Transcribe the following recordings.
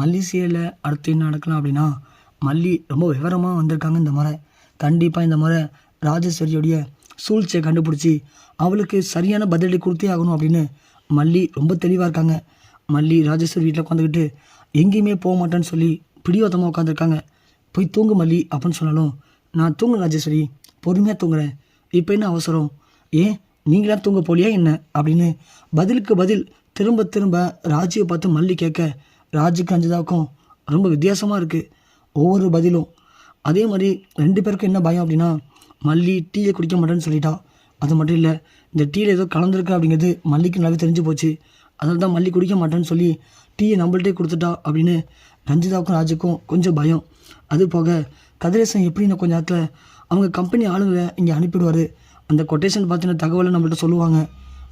மலேசியாவில் அடுத்து என்ன நடக்கலாம் அப்படின்னா மல்லி ரொம்ப விவரமாக வந்திருக்காங்க இந்த முறை. கண்டிப்பாக இந்த முறை ராஜேஸ்வரியோடைய சூழ்ச்சியை கண்டுபிடிச்சி அவளுக்கு சரியான பதிலடி கொடுத்தே ஆகணும் அப்படின்னு மல்லி ரொம்ப தெளிவாக இருக்காங்க. மல்லி ராஜேஸ்வரி வீட்டில் உட்காந்துக்கிட்டு எங்கேயுமே போக மாட்டேன்னு சொல்லி பிடிவாதமாக உட்காந்துருக்காங்க போய் தூங்கு மல்லி அப்படின்னு சொன்னாலும் நான் தூங்கு ராஜேஸ்வரி. பொறுமையாக தூங்குறேன். இப்போ என்ன அவசரம்? ஏன்? நீங்களா தூங்க போலியா என்ன? அப்படின்னு பதிலுக்கு பதில் திரும்ப திரும்ப ராஜியை பார்த்து மல்லி கேட்க ராஜுக்கு அஞ்சுதாக்கும் ரொம்ப வித்தியாசமாக இருக்குது ஒவ்வொரு பதிலும் அதே மாதிரி ரெண்டு பேருக்கும் என்ன பயம் அப்படின்னா மல்லி டீயை குடிக்க மாட்டேன்னு சொல்லிட்டா. அது மட்டும் இல்லை இந்த டீயில் ஏதோ கலந்துருக்கு அப்படிங்கிறது மல்லிக்கு நல்லாவே தெரிஞ்சு போச்சு. அதில் தான் மல்லி குடிக்க மாட்டேன்னு சொல்லி டீயை நம்மள்ட்டே கொடுத்துட்டா அப்படின்னு ரஞ்சிதாவுக்கும் ராஜுக்கும் கொஞ்சம் பயம். அது போக கதிரேசன் எப்படின்னு கொஞ்சம் நேரத்தில் அவங்க கம்பெனி ஆளுங்களை இங்கே அனுப்பிடுவார்? அந்த கொட்டேஷன் பற்றின தகவலை நம்மள்ட்ட சொல்லுவாங்க.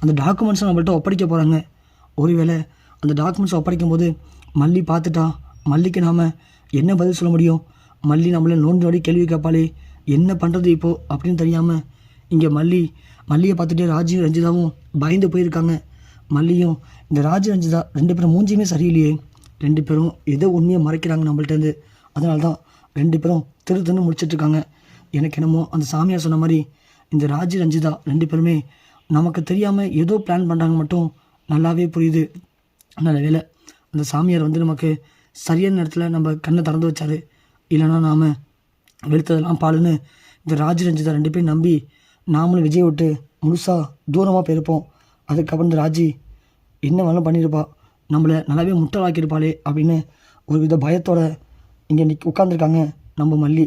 அந்த டாக்குமெண்ட்ஸை நம்மள்ட்ட ஒப்படைக்க போகிறாங்க ஒருவேளை அந்த டாக்குமெண்ட்ஸ் ஒப்படைக்கும் போது மல்லி பார்த்துட்டா? மல்லிக்கு நாம் என்ன பதில் சொல்ல முடியும்? மல்லி நம்மளை நோண்டு நோடி கேள்வி கேட்பாளே என்ன பண்ணுறது இப்போது அப்படின்னு தெரியாமல் இங்கே மல்லி மல்லியை பார்த்துட்டு ராஜீவ் ரஞ்சிதாவும் பயந்து போயிருக்காங்க. மல்லியும் இந்த ராஜீவ் ரஞ்சிதா ரெண்டு பேரும் மூஞ்சியுமே சரியில்லையே. ரெண்டு பேரும் ஏதோ உண்மையை மறைக்கிறாங்க நம்மள்ட்டேருந்து அதனால தான் ரெண்டு பேரும் திரு திரு முடிச்சிட்ருக்காங்க எனக்கு என்னமோ அந்த சாமியார் சொன்ன மாதிரி இந்த ராஜி ரஞ்சிதா ரெண்டு பேருமே நமக்கு தெரியாமல் ஏதோ பிளான் பண்ணுறாங்க மட்டும் நல்லாவே புரியுது. நல்ல வேலை அந்த சாமியார் வந்து நமக்கு சரியான நேரத்தில் நம்ம கண்ணை திறந்து வச்சார். இல்லைன்னா நாம் வெளுத்ததெல்லாம் பாலுன்னு இந்த ராஜி ரஞ்சிதா ரெண்டு பேரும் நம்பி நாமளும் விஜய் விட்டு முழுசாக தூரமாக போயிருப்போம். அதுக்கப்புறம் இந்த ராஜி என்ன வேணாலும் பண்ணியிருப்பா நம்மளை நல்லாவே முட்டலாக்கியிருப்பாளே அப்படின்னு ஒரு வித பயத்தோட இங்கே நிக் உட்காந்துருக்காங்க நம்ம மல்லி.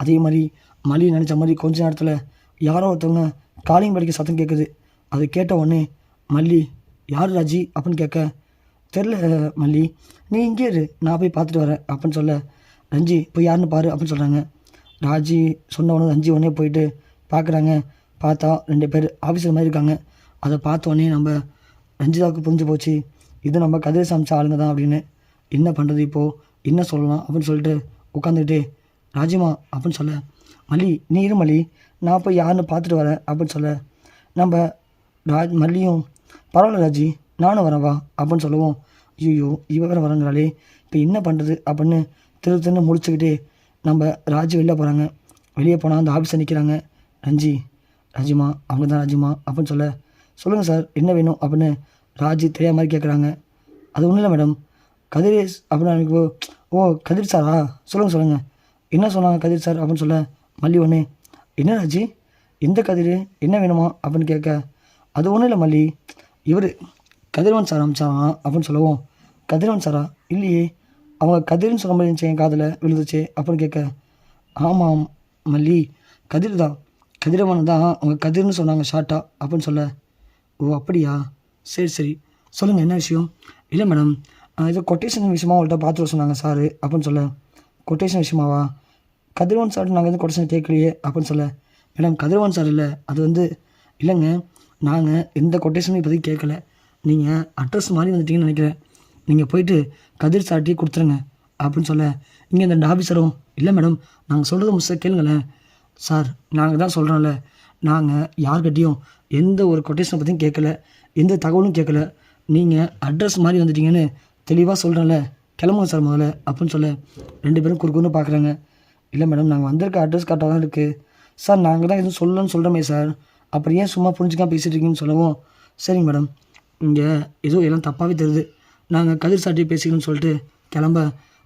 அதே மாதிரி மல்லி நினச்ச மாதிரி கொஞ்ச நேரத்தில் யாரோ ஒருத்தவங்க காலிங் படிக்க சத்தம் கேட்குது அது கேட்ட உடனே மல்லி யார் ராஜி? அப்படின்னு கேட்க தெரில மல்லி. நீ இங்கே இரு. நான் போய் பார்த்துட்டு வரேன். அப்படின்னு சொல்ல ரஞ்சி போய் யாருன்னு பாரு அப்படின்னு சொல்கிறாங்க ராஜி சொன்ன உடனே ரஞ்சி உடனே போயிட்டு பார்க்குறாங்க பார்த்தா ரெண்டு பேர் ஆஃபீஸர் மாதிரி இருக்காங்க. அதை பார்த்த உடனே நம்ம ரஞ்சிதாவுக்கு புரிஞ்சு போச்சு. இது நம்ம கதிரை சமைச்ச ஆளுங்க தான் அப்படின்னு. என்ன பண்ணுறது இப்போது என்ன சொல்லலாம் அப்படின்னு சொல்லிட்டு உட்காந்துக்கிட்டு ராஜிமா அப்படின்னு சொல்ல மல்லி நீ இரு மல்லி. நான் போய் யாருன்னு பார்த்துட்டு வரேன் அப்படின்னு சொல்ல நம்ம ராஜ் மல்லியும் பரவாயில்ல ராஜி. நானும் வரேன் வா அப்படின்னு சொல்லுவோம். ஐயோ இவ வேறு வரங்கிறாளே இப்போ என்ன பண்ணுறது அப்படின்னு திரு திருன்னு முடிச்சுக்கிட்டே நம்ம ராஜி வெளில போகிறாங்க வெளியே போனால் அந்த ஆஃபீஸில் நிற்கிறாங்க ரஞ்சி ராஜிமா அவங்க தான் ராஜிமா அப்படின்னு சொல்ல சொல்லுங்கள் சார் என்ன வேணும் அப்படின்னு ராஜி தெரியாத மாதிரி கேட்குறாங்க அது ஒன்றும் இல்லை மேடம் கதிரேஷ் அப்படின்னு எனக்கு ஓ கதிர் சாரா சொல்லுங்கள் சொல்லுங்கள் என்ன சொன்னாங்க கதிர் சார் அப்படின்னு சொல்ல மல்லி ஒன்று என்ன ராஜி? எந்த கதிர்? என்ன வேணுமா அப்படின்னு கேட்க அது ஒன்றும் இல்லை மல்லி. இவர் கதிரவன் சார் அமிச்சாராம் அப்படின்னு சொல்லவும் கதிரவன் சாரா இல்லையே. அவங்க கதிர்னு சொல்ல மாதிரி இருந்துச்சு என் காதில் விழுந்துச்சு அப்படின்னு கேட்க ஆமாம் மல்லி. கதிர் தான். கதிரவன் தான் அவங்க கதிர்னு சொன்னாங்க ஷார்ட்டா அப்படின்னு சொல்ல ஓ அப்படியா? சரி சரி. சொல்லுங்கள் என்ன விஷயம்? இல்லை மேடம் இது கொட்டேஷன் விஷயமா அவள்கிட்ட பார்த்துட்டு சொன்னாங்க சார் அப்படின்னு சொல்ல கொட்டேஷன் விஷயமாவா? கதிரவன் சார் நாங்கள் எதுவும் கொட்டேஷன் கேட்கலையே அப்படின்னு சொல்ல மேடம் கதிரவன் சார் இல்லை. அது வந்து இல்லைங்க நாங்கள் எந்த கொட்டேஷனும் இப்போதைக்கு கேட்கல. நீங்கள் அட்ரஸ் மாதிரி வந்துட்டீங்கன்னு நினைக்கிறேன். நீங்கள் போயிட்டு கதிர் சாட்டி கொடுத்துருங்க. அப்படின்னு சொல்ல இங்கே இந்த ஆஃபீஸரும் இல்லை மேடம் நாங்கள் சொல்கிறது முஸ்ஸை கேளுங்களேன். சார் நாங்கள் தான் சொல்கிறோம்ல நாங்கள் யார்கிட்டையும் எந்த ஒரு கொட்டேஷனை பற்றியும் கேட்கல. எந்த தகவலும் கேட்கல. நீங்கள் அட்ரஸ் மாதிரி வந்துட்டீங்கன்னு தெளிவாக சொல்கிறேன்ல கிளம்புங்க சார் முதல்ல. அப்படின்னு சொல்ல ரெண்டு பேரும் குறுக்குன்னு பார்க்குறாங்க இல்லை மேடம் நாங்கள் வந்திருக்க அட்ரஸ் கரெக்டாக தான் இருக்குது சார் நாங்கள் தான் எதுவும் சொல்லணும்னு சொல்கிறோமே சார் அப்புறம் ஏன் சும்மா புரிஞ்சுக்காம பேசிட்டு இருக்கீங்கன்னு சொல்லவும்? சரிங்க மேடம் இங்கே ஏதோ எல்லாம் தப்பாகவே தெரியுது. நாங்கள் கதிர் சாட்டி பேசிக்கணும்னு சொல்லிட்டு கிளம்ப.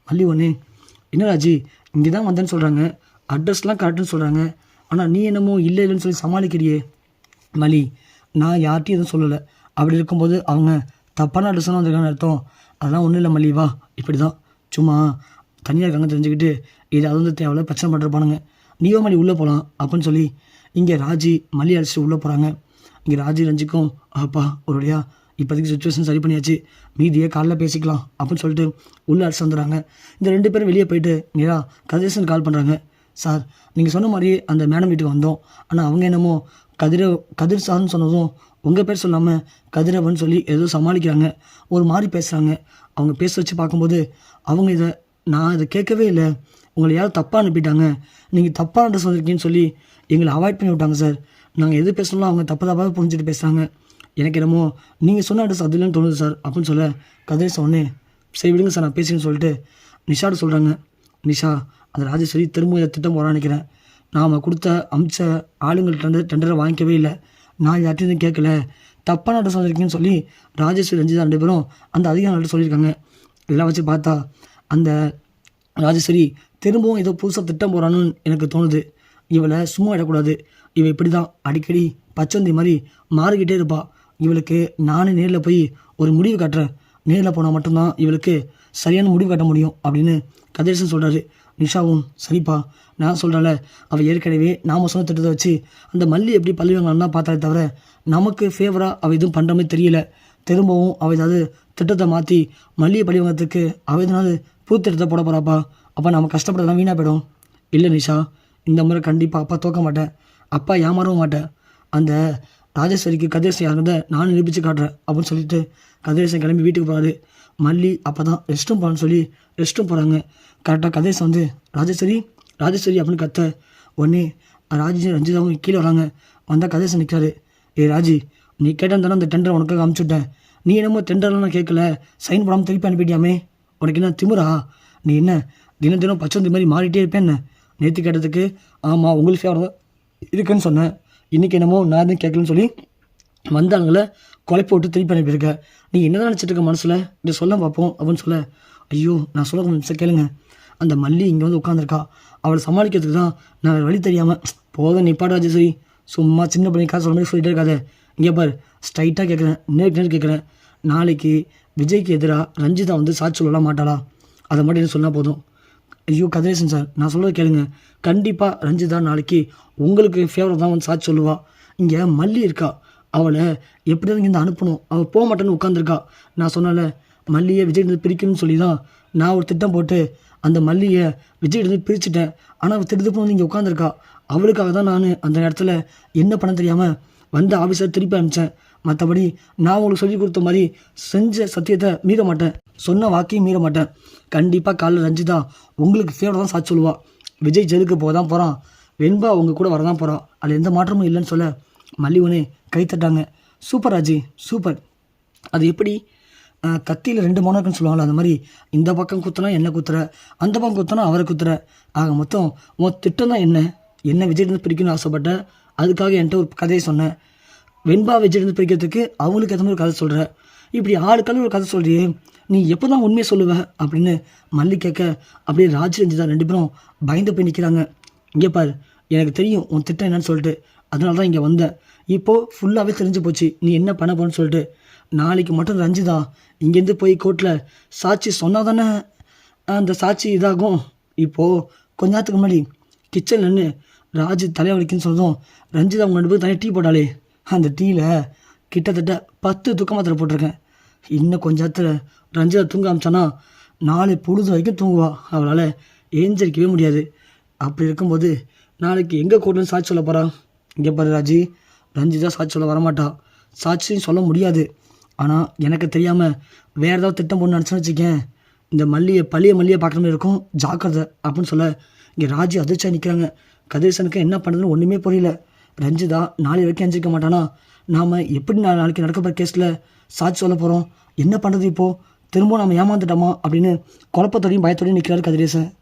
மல்லி ஒன்று என்ன ராஜி இங்கே தான் வந்தேன்னு சொல்கிறாங்க அட்ரஸ்லாம் கரெக்டுன்னு சொல்கிறாங்க ஆனால் நீ என்னமோ இல்லை இல்லைன்னு சொல்லி சமாளிக்கிறியே. மலி நான் யார்கிட்டையும் எதுவும் சொல்லலை. அப்படி இருக்கும்போது அவங்க தப்பான அட்ரஸ்லாம் வந்திருக்காங்கன்னு அர்த்தம். அதெல்லாம் ஒன்றும் இல்லை மல்லி வா. இப்படி தான் சும்மா தனியாக இருக்காங்க தெரிஞ்சுக்கிட்டு இது அது வந்து தேவையில்ல பிரச்சனை பண்ணுறப்பானுங்க நீயோ மல்லி உள்ளே போகலாம் அப்படின்னு சொல்லி இங்கே ராஜி மல்லி அழைச்சிட்டு உள்ளே போகிறாங்க இங்கே ராஜி ரஞ்சிக்கும் அப்பா ஒரு வழியாக இப்போதைக்கு சுச்சுவேஷன் சரி பண்ணியாச்சு. மீதியே காலைல பேசிக்கலாம் அப்படின்னு சொல்லிட்டு உள்ளே அரசு வந்துடுறாங்க. இந்த ரெண்டு பேரும் வெளியே போயிட்டு நேரா கதிரேசன் கால் பண்ணுறாங்க சார் நீங்கள் சொன்ன மாதிரி அந்த மேடம் வீட்டுக்கு வந்தோம். ஆனால் அவங்க என்னமோ கதிர கதிர் சார்னு சொன்னதும் உங்கள் பேர் சொல்லாமல் கதிரவன் சொல்லி ஏதோ சமாளிக்கிறாங்க. ஒரு மாதிரி பேசுகிறாங்க அவங்க பேச வச்சு பார்க்கும்போது அவங்க இதை நான் இதை கேட்கவே இல்லை. உங்களை யாரும் தப்பாக அனுப்பிட்டாங்க. நீங்கள் தப்பாக அட்ரஸ் வந்திருக்கீங்கன்னு சொல்லி எங்களை அவாய்ட் பண்ணி விட்டாங்க சார். நாங்கள் எது பேசணும் அவங்க தப்பு தப்பாக புரிஞ்சுட்டு பேசுகிறாங்க எனக்கு என்னமோ நீங்கள் சொன்ன அட்ரஸ் அது இல்லைன்னு தோணுது சார் அப்படின்னு சொல்ல கதிரேசன் உடனே சரி விடுங்க சார் நான் பேசுகிறேன்னு சொல்லிட்டு நிஷாட்ட சொல்கிறாங்க நிஷா அந்த ராஜேஸ்வரி திரும்ப இதை திட்டம் போகிறான்னு நினைக்கிறேன். நாம் கொடுத்த அமிச்ச ஆளுங்கள்ட்ட டெண்டரை வாங்கிக்கவே இல்லை. நான் யார்ட்டையும் கேட்கல. தப்பான அட்ரஸ் வந்திருக்கீங்கன்னு சொல்லி ராஜேஸ்வரி ரஞ்சிதா ரெண்டு பேரும் அந்த அதிகாரிகள்ட்ட சொல்லியிருக்காங்க. இதெல்லாம் வச்சு பார்த்தா அந்த ராஜேஸ்வரி திரும்பவும் ஏதோ புதுசாக திட்டம் போகிறான்னு எனக்கு தோணுது. இவளை சும்மா விடக்கூடாது. இவள் இப்படி தான் அடிக்கடி பச்சந்தி மாதிரி மாறிக்கிட்டே இருப்பாள் இவளுக்கு நானே நேரில் போய் ஒரு முடிவு காட்டுறேன். நேரில் போனால் மட்டும்தான் இவளுக்கு சரியான முடிவு காட்ட முடியும் அப்படின்னு கதிரேசன் சொல்கிறாரு நிஷாவும் சரிப்பா நான் சொல்கிறேன்ல அவள் ஏற்கனவே நாம சொன்ன திட்டத்தை வச்சு அந்த மல்லி எப்படி பள்ளி வாங்கலாம் பார்த்தாலே தவிர நமக்கு ஃபேவராக அவள் எதுவும் பண்ணுற மாதிரி தெரியல. திரும்பவும் அவள் ஏதாவது திட்டத்தை மாற்றி மல்லிகை பழி வாங்கிறதுக்கு அவள் எதனாவது புது திட்டத்தை போட போகிறாப்பா அப்போ நம்ம கஷ்டப்படலாம் வீணாக போயிடும். இல்லை நிஷா இந்த முறை கண்டிப்பாக அப்பா தோக்க மாட்டேன். அப்பா ஏமாறவும் மாட்டேன். அந்த ராஜேஸ்வரிக்கு கதிரேசன் யாருன்றதை நான் நிரூபித்து காட்டுறேன் அப்படின்னு சொல்லிட்டு கதிரேசன் கிளம்பி வீட்டுக்கு போகிறாரு மல்லி அப்போ தான் ரெஸ்ட் ரூம் போகணும்னு சொல்லி ரெஸ்ட் ரூம் போகிறாங்க கரெக்டாக கதிரேசன் வந்து ராஜேஸ்வரி ராஜேஸ்வரி அப்படின்னு கத்த உடனே ராஜி ரஞ்சிதாவும் கீழே வராங்க. வந்தால் கதிரேசன் நிற்கிறாரு ஏ ராஜி நீ கேட்டேன் தானே அந்த டெண்டர் உனக்காக அமுச்சுட்டேன் நீ என்னமோ டெண்டர்லாம் நான் கேட்கல. சைன் போடாமல் திருப்பி அனுப்பிட்டியாமே. உனக்கு என்ன திமுறா நீ என்ன தினம் தினம் பச்சந்தி மாதிரி மாறிட்டே இருப்பேன் என்ன நேற்று கேட்டதுக்கு ஆமாம் உங்களுக்கு ஃபேவர் இருக்குன்னு சொன்னேன். இன்றைக்கி என்னமோ நான் எதுவும் கேட்கலன்னு சொல்லி வந்தாங்களே கொலை போட்டு திருப்பி அனுப்பியிருக்க நீ என்ன நினச்சிட்டு இருக்க மனசில்? இதை சொல்ல பார்ப்போம் அப்படின்னு சொல்ல. ஐயோ நான் சொல்ல கொஞ்சம் நிமிஷம் கேளுங்க. அந்த மல்லி இங்கே வந்து உட்காந்துருக்கா அவளை சமாளிக்கிறதுக்கு தான் நான் வழி தெரியாமல் போதும் நிப்பாடு சரி சும்மா சின்ன பையன் காசு சொல்ல மாதிரி சொல்லிட்டே இருக்காது. இங்கே பாரு ஸ்ட்ரைட்டாக கேட்குறேன் நேருக்கு நேர் கேட்குறேன் நாளைக்கு விஜய்க்கு எதிராக ரஞ்சிதா வந்து சாட்சி சொல்லலாம் மாட்டாளா? அதை மட்டும் என்ன சொன்னால் போதும். ஐயோ கதிரேசன் சார் நான் சொல்கிறது கேளுங்க. கண்டிப்பாக ரஞ்சிதா நாளைக்கு உங்களுக்கு ஃபேவரட் தான் வந்து சாட்சி சொல்லுவா. இங்கே மல்லி இருக்கா? அவளை எப்படியாவது இங்கேருந்து அனுப்பணும். அவள் போக மாட்டேன்னு உட்காந்துருக்கா நான் சொன்னால மல்லியை விஜய் பிரிக்கணும்னு சொல்லி தான் நான் ஒரு திட்டம் போட்டு அந்த மல்லியை விஜய் பிரிச்சுட்டேன். ஆனால் அவள் திருப்பி வந்து இங்கே உட்காந்துருக்கா அவளுக்காக தான் நான் அந்த இடத்துல என்ன பண்ண தெரியாமல் வந்த ஆஃபீஸர் திருப்பி அனுப்பிச்சேன். மற்றபடி நான் உங்களுக்கு சொல்லிக் கொடுத்த மாதிரி செஞ்ச சத்தியத்தை மீற மாட்டேன். சொன்ன வாக்கையும் மீற மாட்டேன். கண்டிப்பாக காலைல ரஞ்சிதா உங்களுக்கு ஃபேவரட் தான் சாட்சி சொல்லுவாள் விஜய் ஜெயிலுக்கு போக தான் போகிறான் வெண்பா அவங்க கூட வரதான் போகிறான் அதில் எந்த மாற்றமும் இல்லைன்னு சொல்ல மல்லிவனே கை தட்டாங்க. சூப்பர் ராஜி சூப்பர் அது எப்படி? கத்தியில் ரெண்டு மௌனம் இருக்குன்னு சொல்லுவாங்களா அந்த மாதிரி இந்த பக்கம் குத்துனா என்ன குத்துற? அந்த பக்கம் குத்துனா அவரை குத்துற. ஆக மொத்தம் உன் திட்டம் தான் என்ன? என்ன விஜய்லேருந்து பிரிக்கணும்னு ஆசைப்பட்ட? அதுக்காக என்கிட்ட ஒரு கதையை சொன்னேன். வெண்பா விஜயிலிருந்து பிரிக்கிறதுக்கு அவங்களுக்கு ஏற்ற மாதிரி ஒரு கதை சொல்கிற இப்படி ஆளுக்கால ஒரு கதை சொல்கிறியே நீ எப்போ தான் உண்மையை சொல்லுவ? அப்படின்னு மல்லி கேட்க அப்படியே ராஜ் ரஞ்சிதா ரெண்டு பேரும் பயந்து போய் நிற்கிறாங்க இங்கே பாரு எனக்கு தெரியும் உன் திட்டம் என்னன்னு சொல்லிட்டு. அதனால தான் இங்கே வந்தேன் இப்போது ஃபுல்லாகவே தெரிஞ்சு போச்சு நீ என்ன பண்ண போகணும்னு சொல்லிட்டு. நாளைக்கு மட்டும் ரஞ்சிதா இங்கேருந்து போய் கோர்ட்டில் சாட்சி சொன்னால் தானே அந்த சாட்சி இதாகும். இப்போது கொஞ்ச நேரத்துக்கு முன்னாடி கிச்சன் நின்று ராஜு தலைவலிக்குன்னு சொன்னதும் ரஞ்சிதா அவங்க ரெண்டு தனியாக டீ போட்டாலே அந்த டீயில் கிட்டத்தட்ட பத்து துக்க மாத்திரை போட்டிருக்கேன். இன்னும் கொஞ்ச நேரத்தில் ரஞ்சிதா தூங்க ஆரம்பிச்சானா நாளை பொழுது வரைக்கும் தூங்குவா. அவளால் ஏஞ்சரிக்கவே முடியாது. அப்படி இருக்கும்போது நாளைக்கு எங்கே கூட்டணும் சாட்சி சொல்ல போகிறா இங்கே பாரு ராஜி ரஞ்சிதா சாட்சி சொல்ல வரமாட்டா. சாட்சியும் சொல்ல முடியாது. ஆனால் எனக்கு தெரியாமல் வேறு ஏதாவது திட்டம் போட்டு நினச்சேன்னு வச்சுக்கேன். இந்த மல்லியை பழைய மல்லியை பார்க்குற மாதிரி இருக்கும். ஜாக்கிரதை அப்படின்னு சொல்ல இங்கே ராஜி அதிர்ச்சியாக நிற்கிறாங்க கதிரேசனுக்கு என்ன பண்ணுதுன்னு ஒன்றுமே புரியல. ரஞ்சிதா நாளை வரைக்கும் எஞ்சிக்க மாட்டானா? நாம் எப்படி நாளைக்கு நடக்க போகிற கேஸில் சாட்சி சொல்ல போகிறோம் என்ன பண்ணுறது இப்போது திரும்பவும் நம்ம ஏமாந்துட்டோமா? அப்படின்னு குழப்பத்தோடையும் பயத்தோடையும் நிற்கிறாரு கதிரேசன்.